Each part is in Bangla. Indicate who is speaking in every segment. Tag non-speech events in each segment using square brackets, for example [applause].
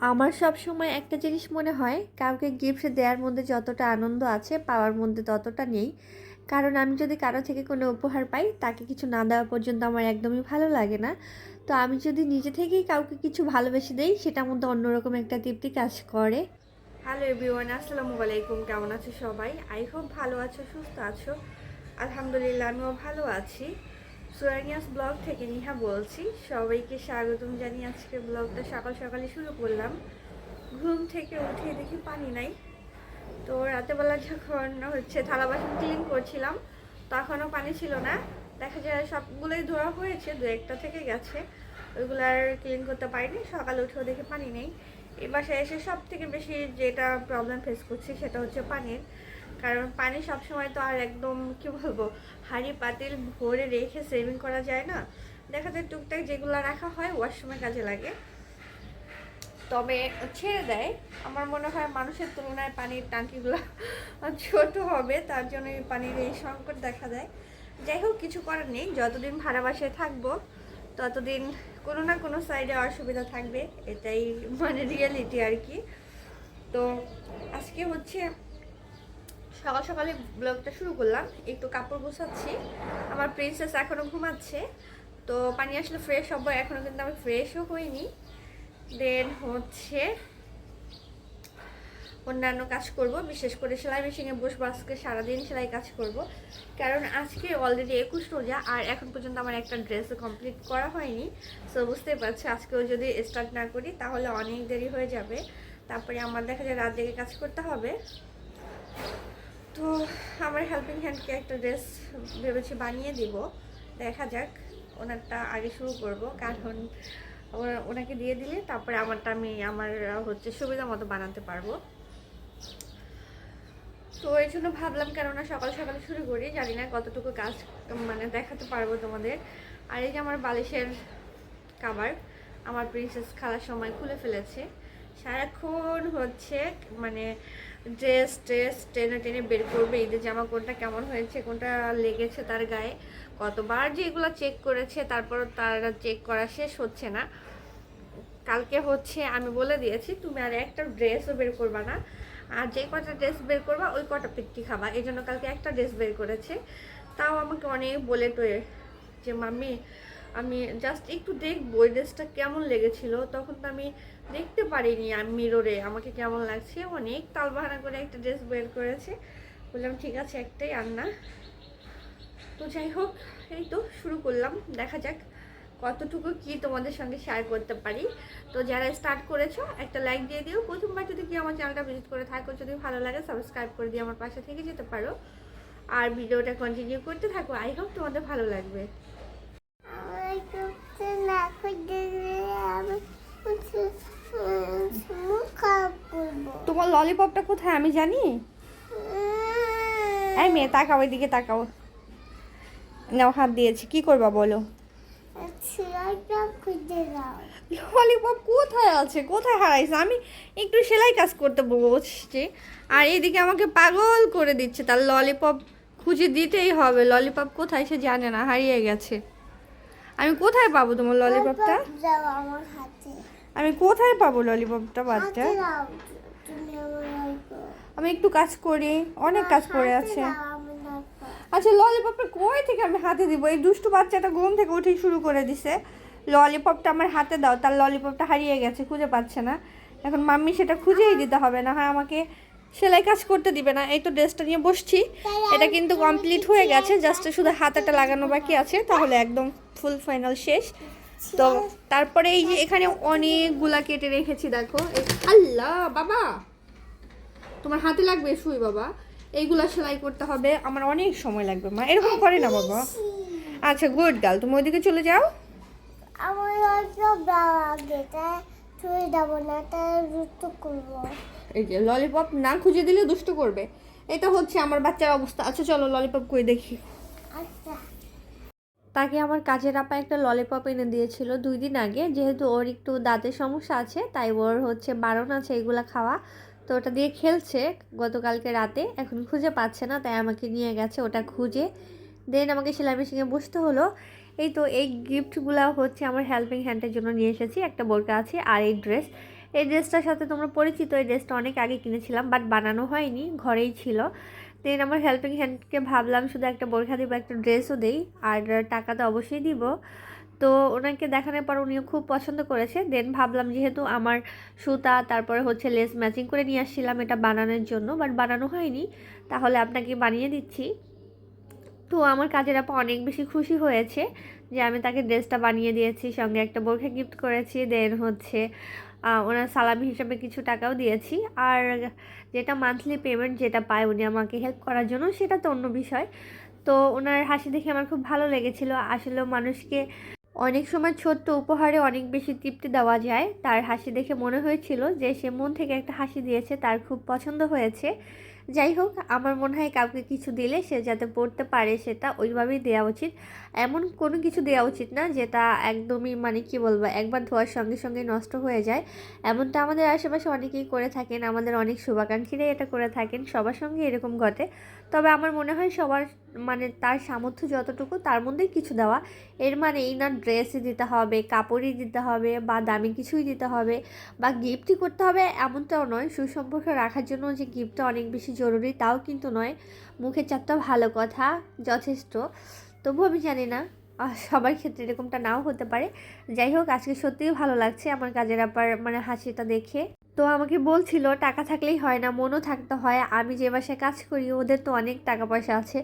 Speaker 1: আমার সব সময় একটা জিনিস মনে হয়, কাউকে গিফট দেওয়ার মধ্যে যতটা আনন্দ আছে, পাওয়ার মধ্যে ততটা নেই। কারণ আমি যদি কারও থেকে কোনো উপহার পাই, তাকে কিছু না দেওয়া পর্যন্ত আমার একদমই ভালো লাগে না। তো আমি যদি নিজে থেকেই কাউকে কিছু ভালোবেসে দেই, সেটার মধ্যে অন্যরকম একটা তৃপ্তি কাজ করে। হ্যালো এভরিওয়ান আসসালামু আলাইকুম। কেমন আছো সবাই? আই হোপ ভালো আছো, সুস্থ আছো। আলহামদুলিল্লাহ, আমিও ভালো আছি। সুরানিয়াস ব্লগ থেকে নিহা বলছি। সবাইকে স্বাগতম জানিয়ে আজকে ব্লগটা সকাল সকালে শুরু করলাম। ঘুম থেকে উঠে দেখি পানি নাই। তো রাতেবেলা যখন হচ্ছে থালা বাসন ক্লিন করছিলাম, তখনও পানি ছিল না। দেখা যায় সবগুলোই ধোয়া হয়েছে, দু একটা থেকে গেছে। ওইগুলো আর ক্লিন করতে পারিনি। সকালে উঠেও দেখি পানি নেই। এই বাসায় এসে সব থেকে বেশি যেটা প্রবলেম ফেস করছি সেটা হচ্ছে পানির। কারণ পানি সবসময় তো আর একদম, কি বলব, হাঁড়ি পাতিল ভরে রেখে সেভিং করা যায় না। দেখা যায় টুকটাক যেগুলো রাখা হয় ওয়াশরুমে কাজে লাগে। তবে ছেড়ে দেয়। আমার মনে হয় মানুষের তুলনায় পানির টাঙ্কিগুলো [laughs] ছোট হবে, তার জন্য এই পানির এই সংকট দেখা দেয়। যাই হোক, কিছু করার নেই। যতদিন ভাড়া বাসায় থাকব, ততদিন কোনো না কোনো সাইডে অসুবিধা থাকবে। এটাই মানে রিয়েলিটি আর কি। তো আজকে হচ্ছে সকাল সকালে ব্লগটা শুরু করলাম, একটু কাপড় গোছাচ্ছি। আমার প্রিন্সেস এখনও ঘুমাচ্ছে। তো পানি আসলে ফ্রেশ হব এখনও কিন্তু আমি ফ্রেশও হইনি। দেন হচ্ছে অন্যান্য কাজ করব, বিশেষ করে সেলাই মেশিনে বসবো, আজকে সারাদিন সেলাই কাজ করব। কারণ আজকে অলরেডি একুশ রোজা, আর এখন পর্যন্ত আমার একটা ড্রেসও কমপ্লিট করা হয়নি। সো বুঝতেই পারছি আজকেও যদি স্টার্ট না করি, তাহলে অনেক দেরি হয়ে যাবে। তারপরে আমার দেখা যায় রাত জেগে কাজ করতে হবে। তো আমার হেল্পিং হ্যান্ডকে একটা ড্রেস ভেবেছি বানিয়ে দিব। দেখা যাক, ওনারটা আগে শুরু করব। কারণ ওনাকে দিয়ে দিলে তারপরে আমারটা আমি আমার, হচ্ছে সুবিধা মতো বানাতে পারব। তো এই জন্য ভাবলাম কেননা সকাল সকালে শুরু করি। জানি না কতটুকু কাজ মানে দেখাতে পারব তোমাদের। আর এই যে আমার বালিশের কাবার আমার প্রিন্সেস খালার সময় খুলে ফেলেছে। সারাক্ষণ হচ্ছে মানে ড্রেস ট্রেস টেনে টেনে বের করবে ঈদের জামা কোনটা কেমন হয়েছে, কোনটা লেগেছে তার গায়ে। কতবার যে এগুলো চেক করেছে তারপর তার চেক করা শেষ হচ্ছে না। কালকে হচ্ছে আমি বলে দিয়েছি, তুমি আর একটা ড্রেসও বের করবা না। আর যে কটা ড্রেস বের করবা, ওই কটা পিট্টি খাবা। এই জন্য কালকে একটা ড্রেস বের করেছে। তাও আমাকে অনেক বলে টয়ে যে, মাম্মি আমি জাস্ট একটু দেখব ওই ড্রেসটা কেমন লেগেছিল। তখন তো আমি দেখতে পারিনি আমি মিররে আমাকে কেমন লাগছে? অনেক তালবাহানা করে একটা ড্রেস বের করেছে। বললাম, ঠিক আছে, একটাই আর না তো যাই হোক, এই তো শুরু করলাম। দেখা যাক কতটুকু কি তোমাদের সঙ্গে শেয়ার করতে পারি। তো যারা স্টার্ট করেছ, একটা লাইক দিয়ে দিও। প্রথমবার যদি কি আমার চ্যানেলটা ভিজিট করে থাকো, যদি ভালো লাগে সাবস্ক্রাইব করে দিয়ে আমার পাশে থেকে যেতে পারো। আর ভিডিওটা কন্টিনিউ করতে থাকো। আই হোপ তোমাদের ভালো লাগবে
Speaker 2: আমার করতে না করতে আমি হচ্ছে মুখ খারাপ করব
Speaker 1: তোমার ললিপপটা কোথায়? আমি জানি। এই মেয়ে তাকাও এদিকে তাকাও। নাও হাত দিয়েছি। কি করবা বলো? ললিপপ কোথায় আছে? কোথায় হারাইছে? আমি একটু সেলাই কাজ করতে বসছি। আর এদিকে আমাকে পাগল করে দিচ্ছে। তার ললিপপ খুঁজে দিতেই হবে। ললিপপ কোথায় সে জানে না হারিয়ে গেছে। আমি কোথায় পাবো তোমার ললিপপটা? আমি কোথায় পাবো ললিপপটা বাচ্চা আমি একটু কাজ করি অনেক কাজ পড়ে আছে। আচ্ছা ললিপপটা কই থেকে আমি হাতে দিব? এই দুষ্টু বাচ্চাটা ঘুম থেকে উঠেই শুরু করে দিছে। ললিপপটা আমার হাতে দাও তার ললিপপটা হারিয়ে গেছে খুঁজে পাচ্ছে না। এখন মাম্মি সেটা খুঁজেই দিতে হবে না হয় আমাকে সেলাই কাজ করতে দিবে না, এই তো ড্রেসটা নিয়ে বসছি। এটা কিন্তু কমপ্লিট হয়ে গেছে জাস্ট শুধু হাতাটা লাগানো বাকি আছে, তাহলে একদম ফুল ফাইনাল শেষ। তো তারপরে এই যে এখানে অনেকগুলা কেটে রেখেছি, দেখো। আল্লাহ, বাবা! তোমার হাতে লাগবে সুই, বাবা। এইগুলা সেলাই করতে হবে, আমার অনেক সময় লাগবে, মা। এরকম করে না, বাবা। আচ্ছা গুড গার্ল তুমি ওইদিকে চলে যাও।
Speaker 2: আমার দাও আগে তাই ছুঁয়ে দেবো না, তাই করব।
Speaker 1: এই যে ললিপপ না খুঁজে দিলে দুষ্ট করবে। এটা হচ্ছে আমার বাচ্চার অবস্থা। আচ্ছা চলো ললিপপ করে দেখি।
Speaker 2: আচ্ছা।
Speaker 1: তাকে আমার কাজের আপা একটা ললিপপ এনে দিয়েছিল দুই দিন আগে। যেহেতু ওর একটু দাঁতের সমস্যা আছে তাই ওর হচ্ছে বারণ আছে এগুলো খাওয়া। তো ওটা দিয়ে খেলছে গতকালকে রাতে এখন খুঁজে পাচ্ছে না তাই আমাকে নিয়ে গেছে ওটা খুঁজে। দেন আমাকে সেলাই মেশিনে বসতে হলো। এই তো এই গিফটগুলো হচ্ছে আমার হেল্পিং হ্যান্ডের জন্য নিয়ে এসেছি। একটা বোরকা আছে আর এই ড্রেস
Speaker 3: এই ড্রেসটার সাথে তোমরা পরিচিত, এই ড্রেসটা অনেক আগে কিনেছিলাম বাট বানানো হয়নি, ঘরেই ছিল। দেন আমার হেল্পিং হ্যান্ডকে ভাবলাম শুধু একটা বোরখা দিব, একটা ড্রেসও দেই, আর টাকা তো অবশ্যই দিব। তো ওনাকে দেখানোর পর উনিও খুব পছন্দ করেছে। দেন ভাবলাম যেহেতু আমার সুতা, তারপরে হচ্ছে লেস ম্যাচিং করে নিয়ে আসছিলাম এটা বানানোর জন্য বাট বানানো হয়নি, তাহলে আপনাকে বানিয়ে দিচ্ছি। তো আমার কাজের আপা অনেক বেশি খুশি হয়েছে যে আমি তাকে ড্রেসটা বানিয়ে দিয়েছি, সঙ্গে একটা বোরখা গিফট করেছি দেন হচ্ছে ওনার সালামি হিসাবে কিছু টাকাও দিয়েছি। আর যেটা মান্থলি পেমেন্ট যেটা পায় উনি আমাকে হেল্প করার জন্য সেটা তো অন্য বিষয়। তো ওনার হাসি দেখে আমার খুব ভালো লেগেছিল। আসলে মানুষকে অনেক সময় ছোট্ট উপহারে অনেক বেশি তৃপ্তি দেওয়া যায়। তার হাসি দেখে মনে হয়েছিল যে সে মন থেকে একটা হাসি দিয়েছে, তার খুব পছন্দ হয়েছে। যাই হোক, আমার মনে হয় কাউকে কিছু দিলে সে যাতে পড়তে পারে সেটা ওইভাবেই দেওয়া উচিত। এমন কোনো কিছু দেওয়া উচিত না যেটা একদমই মানে কি বলব, একবার ধোয়ার সঙ্গে সঙ্গে নষ্ট হয়ে যায়। এমনটা আমাদের আশেপাশে অনেকেই করে থাকেন, আমাদের অনেক শুভাকাঙ্ক্ষীরাই এটা করে থাকেন, সবার সঙ্গে এরকম ঘটে। তবে আমার মনে হয় সবার মানে তার সামর্থ্য যতটুকু, তার মধ্যেই কিছু দেওয়া। এর মানে এই না ড্রেসই দিতে হবে, কাপড়ই দিতে হবে বা দামি কিছুই দিতে হবে বা গিফটই করতে হবে এমনটাও নয়। সুসম্পর্ক রাখার জন্য যে গিফটটা অনেক বেশি জরুরি তাও কিন্তু নয়। মুখের চারটা ভালো কথা, যথেষ্ট। তবু আমি জানি না সবার ক্ষেত্রে এরকমটা নাও হতে পারে। যাই হোক, আজকে সত্যিই ভালো লাগছে আমার কাজের আপার মানে হাসিটা দেখে। তো আমাকে বলছিল, টাকা থাকলেই হয় না, মনও থাকতে হয়। আমি যে বাসায় কাজ করি, ওদের তো অনেক টাকা পয়সা আছে।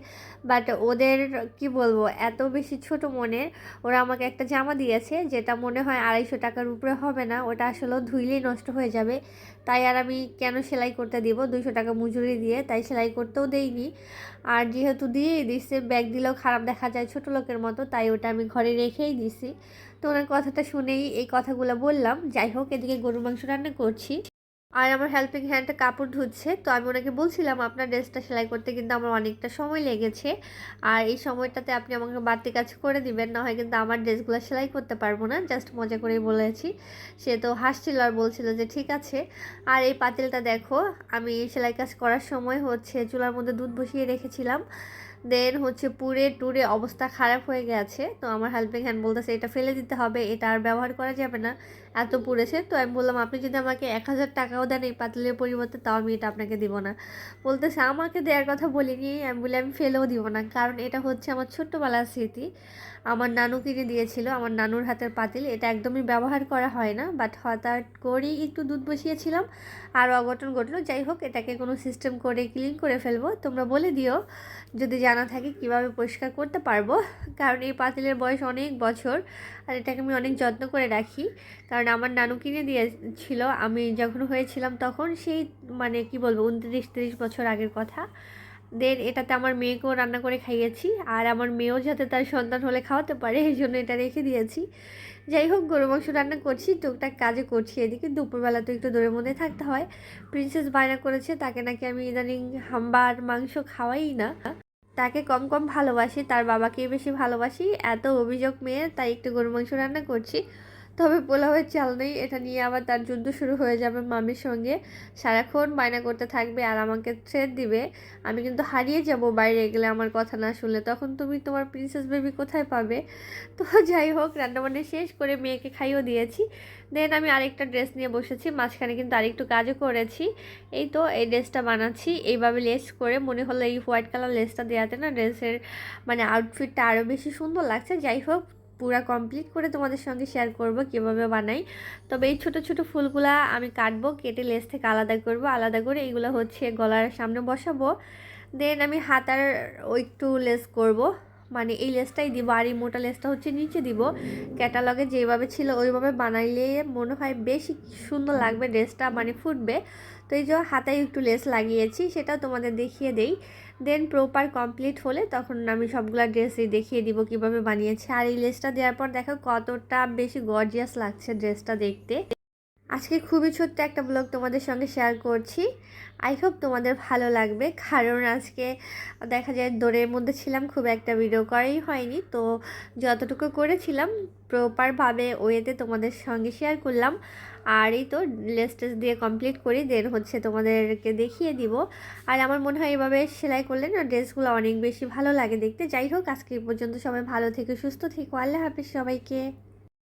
Speaker 3: বাট ওদের, কি বলব, এত বেশি ছোট মনের, ওরা আমাকে একটা জামা দিয়েছে, যেটা মনে হয় আড়াইশো টাকার উপরে হবে না। ওটা আসলে ধুইলেই নষ্ট হয়ে যাবে। তাই আর আমি কেন সেলাই করতে দিব? দুশো টাকা মজুরি দিয়ে, তাই সেলাই করতেও দেইনি। আর যেহেতু দিয়েই দিচ্ছে ব্যাগ দিলেও খারাপ দেখা যায় ছোট লোকের মতো, তাই ওটা আমি ঘরে রেখেই দিছি। তো ওনার কথাটা শুনেই এই কথাগুলো বললাম, যাই হোক, এদিকে গরুর মাংস রান্না করছি। আর আমার হেল্পিং হ্যান্ডটা কাপড় ধুচ্ছে, তো আমি ওনাকে বলছিলাম, আপনার ড্রেসটা সেলাই করতে কিন্তু আমার অনেকটা সময় লেগেছে। আর এই সময়টাতে আপনি আমাকে বাড়তি কাজ করে দিবেন, না হয় কিন্তু আমার ড্রেসগুলো সেলাই করতে পারব না। জাস্ট মজা করেই বলেছি। সে তো হাসছিল আর বলছিল যে, ঠিক আছে। আর এই পাতিলটা দেখো, আমি সেলাই কাজ করার সময় হচ্ছে চুলার মধ্যে দুধ বসিয়ে রেখেছিলাম। দেন হচ্ছে পুরে টুরে অবস্থা খারাপ হয়ে গেছে। তো আমার হেল্পিং হ্যান্ড বলতেছে, এটা ফেলে দিতে হবে, এটা আর ব্যবহার করা যাবে না। এত পুড়েছে। তো আমি বললাম, আপনি যদি আমাকে এক হাজার টাকাও দেন এই পাতলের পরিবর্তে, তাও আমি এটা আপনাকে দিব না। বলতেছে, আমাকে দেওয়ার কথা বলিনি। আমি বলি, আমি ফেলেও দিব না। কারণ এটা হচ্ছে আমার ছোট্টবেলার স্মৃতি। আমার নানু কিনে দিয়েছিল, আমার নানুর হাতের পাতিল। এটা একদমই ব্যবহার করা হয় না বাট হঠাৎ করেই একটু দুধ বসিয়েছিলাম আর অঘটন ঘটলো। যাই হোক, এটাকে কোনো সিস্টেম করে ক্লিন করে ফেলব। তোমরা বলে দিও, যদি জানা থাকে কীভাবে পরিষ্কার করতে পারব। কারণ এই পাতিলের বয়স অনেক বছর আর এটাকে আমি অনেক যত্ন করে রাখি। কারণ আমার নানু কিনে দিয়েছিল, আমি যখন হয়েছিলাম তখন সেই মানে কি বলব, উনত্রিশ, তিরিশ বছর আগের কথা। দেন এটাতে আমার মেয়েকেও রান্না করে খাইয়েছি। আর আমার মেয়েও যাতে তার সন্তান হলে খাওয়াতে পারে, এই জন্য এটা রেখে দিয়েছি। যাই হোক গরু মাংস রান্না করছি, টুকটাক কাজে করছি এদিকে। দুপুরবেলা তো একটু দূরের মধ্যে থাকতে হয়। প্রিন্সেস বায়না করেছে, তাকে নাকি আমি ইদানিং হাম্বার মাংস খাওয়াই না। তাকে কম কম ভালোবাসি, তার বাবাকেই বেশি ভালোবাসি। এত অভিযোগ মেয়ে তাই একটু গরু মাংস রান্না করছি। তবে পোলাওয়ের চাল নেই, এটা নিয়ে আবার তার যুদ্ধ শুরু হয়ে যাবে মামির সঙ্গে। সারাক্ষণ বায়না করতে থাকবে আর আমাকে থ্রেট দিবে। আমি কিন্তু হারিয়ে যাব বাইরে গেলে আমার কথা না শুনলে। তখন তুমি তোমার প্রিন্সেস বেবি কোথায় পাবে? তো যাই হোক, রান্নাবান্না শেষ করে মেয়েকে খাইয়েও দিয়েছি। দেন আমি আরেকটা ড্রেস নিয়ে বসেছি, মাঝখানে কিন্তু আরেকটু কাজও করেছি। এই তো এই ড্রেসটা বানাচ্ছি। এইভাবে লেস করে মনে হলো এই হোয়াইট কালার লেসটা দেওয়াতে না ড্রেসের মানে আউটফিটটা আরও বেশি সুন্দর লাগছে। যাই হোক পুরা কমপ্লিট করে তোমাদের সঙ্গে শেয়ার করব কীভাবে বানাই। তবে এই ছোট ছোট ফুলগুলা আমি কাটবো, কেটে লেস থেকে আলাদা করব। আলাদা করে এগুলো হচ্ছে গলার সামনে বসাবো। দেন আমি হাতার একটু লেস করব। মানে এই লেসটাই দিব, আর এই মোটা লেসটা হচ্ছে নিচে দিব। ক্যাটালগে যেভাবে ছিল ওইভাবে বানাইলে মনে হয় বেশি সুন্দর লাগবে ড্রেসটা মানে ফুটবে। তো এই যে হাতায় একটু লেস লাগিয়েছি, সেটা তোমাদের দেখিয়ে দেই। দেন প্রপার কমপ্লিট হলে তখন আমি সবগুলা ড্রেসই দেখিয়ে দিব কীভাবে বানিয়েছি। আর এই লেসটা দেওয়ার পর দেখো কতটা বেশি গর্জিয়াস লাগছে ড্রেসটা দেখতে। আজকে খুবই ছোট্ট একটা ব্লগ তোমাদের সঙ্গে শেয়ার করছি। আই হোপ তোমাদের ভালো লাগবে। কারণ আজকে দেখা যায় দৌড়ের মধ্যে ছিলাম, খুব একটা ভিডিও করাই হয়নি। তো যতটুকু করেছিলাম প্রপারভাবে ওয়েতে তোমাদের সঙ্গে শেয়ার করলাম। আর এই তো লেস টেস দিয়ে কমপ্লিট করি দেন হচ্ছে তোমাদেরকে দেখিয়ে দিব। আর আমার মনে হয় এভাবে সেলাই করলে না ড্রেসগুলো অনেক বেশি ভালো লাগে দেখতে। যাই হোক, আজকে পর্যন্ত সবাই ভালো থেকে, সুস্থ থেকো। আল্লাহ হাফিজ সবাইকে।